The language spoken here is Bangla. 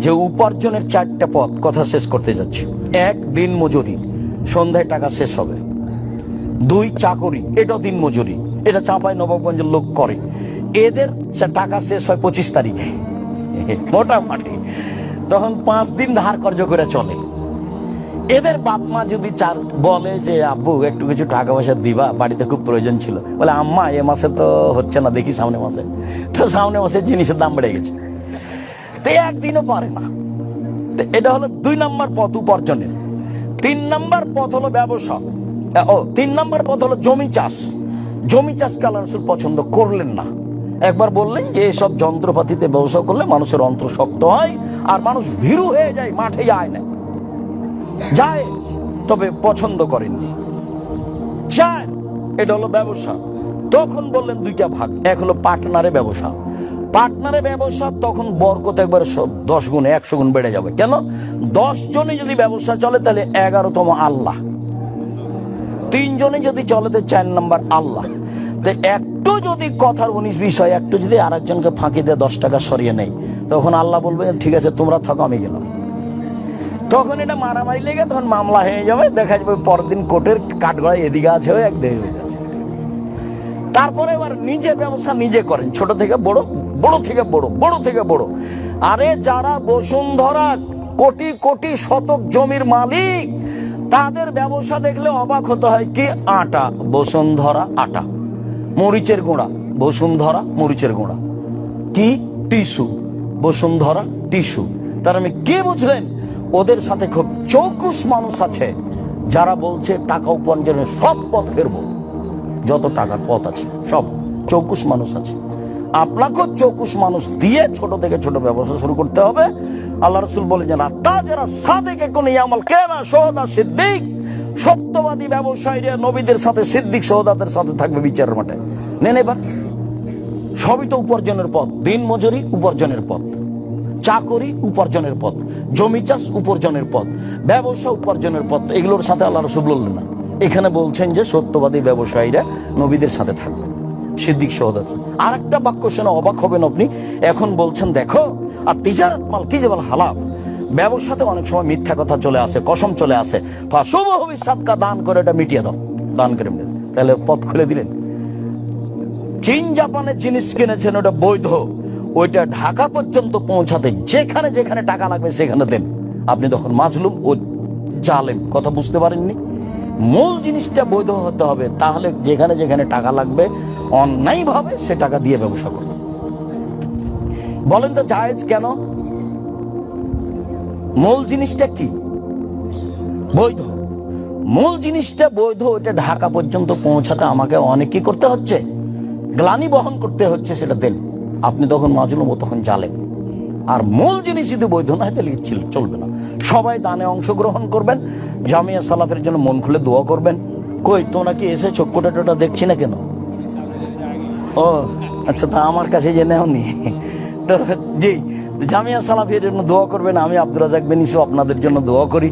যে উপার্জনের চারটা পথ কথা শেষ করতে যাচ্ছি। এক, দিন মজুরি। সন্ধ্যায় টাকা শেষ হবে। দুই, চাকরি। এটাও দিন মজুরি। এটা চাঁপাই নবাবগঞ্জের লোক করে। এদের টাকা শেষ হয় পঁচিশ তারিখে। মোটামুটি। তখন পাঁচ দিন ধার কর্য করে চলে। এদের বাপ মা যদি চার বলে যে, আব্বু, একটু কিছু টাকা পয়সা দিবা, বাড়িতে খুব প্রয়োজন ছিল। বলে, আম্মা, এ মাসে তো হচ্ছে না, দেখি সামনে মাসে। তো সামনে মাসে জিনিসের দাম বেড়ে গেছে। তো একদিনও পারে না। এটা হলো দুই নম্বর পথ উপার্জনের। তিন নম্বর পথ হলো ব্যবসা। ও, তিন নম্বর পথ হলো জমি চাষ। জমি চাষকে আল্লাহ পছন্দ করলেন না। একবার বললেন যে এসব যন্ত্রপাতিতে ব্যবসা করলে মানুষের অন্ত্র শক্ত হয় আর মানুষ ভীরু হয়ে যায়, মাঠে যায় না। যায়, তবে পছন্দ করেননি। চার, এটা হলো ব্যবসা। তখন বললেন দুইটা ভাগ, এক হলো পার্টনারে ব্যবসা। পার্টনারে ব্যবসা তখন বরকত একবার দশ গুণে, একশো গুণ বেড়ে যাবে। কেন? দশ জনে যদি ব্যবসা চলে, তাহলে এগারোতম আল্লাহ। তিনজনে যদি চলে তো চার নম্বর আল্লাহ। তো একটু যদি কথার উনিশ বিষয় একটু যদি আরেকজনকে ফাঁকি দিয়ে দশ টাকা সরিয়ে নেই তখন আল্লাহ বলবে, ঠিক আছে, তোমরা থাকো, আমি গেলাম। তখন এটা মারামারি লেগে, তখন মামলা হয়ে যাবে, দেখা যাবে পরের দিন কোর্টের কাঠগড়ায় এদিকে আছে এক আছে তারপরে এবার নিজের ব্যবসা নিজে করেন, ছোট থেকে বড় বড় থেকে বড় বড় থেকে বড়। আরে যারা বসুন্ধরা কোটি কোটি শতক জমির মালিক, তাদের ব্যবসা দেখলে অবাক হতে হয় কি আটা, বসুন্ধরা আটা, মরিচের গুঁড়া, বসুন্ধরা মরিচের গুঁড়া। কি টিস্যু, বসুন্ধরা টিস্যু। তার আমি কি বুঝলেন? ওদের সাথে খুব চৌকুশ মানুষ আছে, যারা বলছে টাকা উপার্জনের সব পথ ফেরবো। যত টাকার পথ আছে, সব চৌকুশ মানুষ আছে। আপনাকেও চৌকুশ মানুষ দিয়ে ছোট থেকে ছোট ব্যবসা শুরু করতে হবে। আল্লাহ রসুল বলে যে তা যারা সাদেকে কোন ইয়ামাল কেনা সোহদা সিদ্দিক। সত্যবাদী ব্যবসায়ীরা নবীদের সাথে সিদ্দিক সোহদাদের সাথে থাকবে বিচারের মাঠে। নেন এবার। সবই তো উপার্জনের পথ। দিন মজুরি উপার্জনের পথ। চাকরি উপার্জনের পথ। জমি চাষ উপার্জনের পথ। ব্যবসা উপার্জনের পথ। এগুলোর সাথে আল্লাহ রসুল বললেন না। এখানে বলছেন যে সত্যবাদী ব্যবসায়ীরা নবীদের সাথে থাকবে। সিদ্দিক সহদাত আর একটা বাক্য শুনে অবাক হবেন আপনি। এখন বলছেন, দেখো, আর তিজারত মাল কি যে বল হালাল? ব্যবসাতে অনেক সময় মিথ্যা কথা চলে আসে, কসম চলে আসে। ভবিষ্যৎকা দান করে এটা মিটিয়ে দাও। দান করে তাহলে পথ খুলে দিলেন। চীন জাপানের জিনিস কিনেছেন, ওটা বৈধ। ওইটা ঢাকা পর্যন্ত পৌঁছাতে যেখানে যেখানে টাকা লাগবে সেখানে দেন। আপনি তখন মাজলুম ও জালেম, কথা বুঝতে পারেননি? মূল জিনিসটা বৈধ হতে হবে, তাহলে যেখানে যেখানে টাকা লাগবে অন্যায়ভাবে সে টাকা দিয়ে ব্যবসা করবে। বলেন তো জায়েজ কেন? মূল জিনিসটা কি? বৈধ। মূল জিনিসটা বৈধ, ওইটা ঢাকা পর্যন্ত পৌঁছাতে আমাকে অনেক কি করতে হচ্ছে? গ্লানি বহন করতে হচ্ছে সেটা দেন। আপনি তখন মাজলুম তখন জালেন আর মূল জিনিস যদি বৈধ না হয়, তাহলে চলবে না। সবাই দানে অংশগ্রহণ করবেন, জামিয়া সালাফের জন্য মন খুলে দোয়া করবেন। কই, তোমরা কি এসেছ? কোটা টোটা দেখছি না কেন? ও আচ্ছা তা আমার কাছে যে নেওনি। তো, জি জামিয়া সালাফির জন্য দোয়া করবেন, আমি আব্দুল রাজাক বেনিসু আপনাদের জন্য দোয়া করি।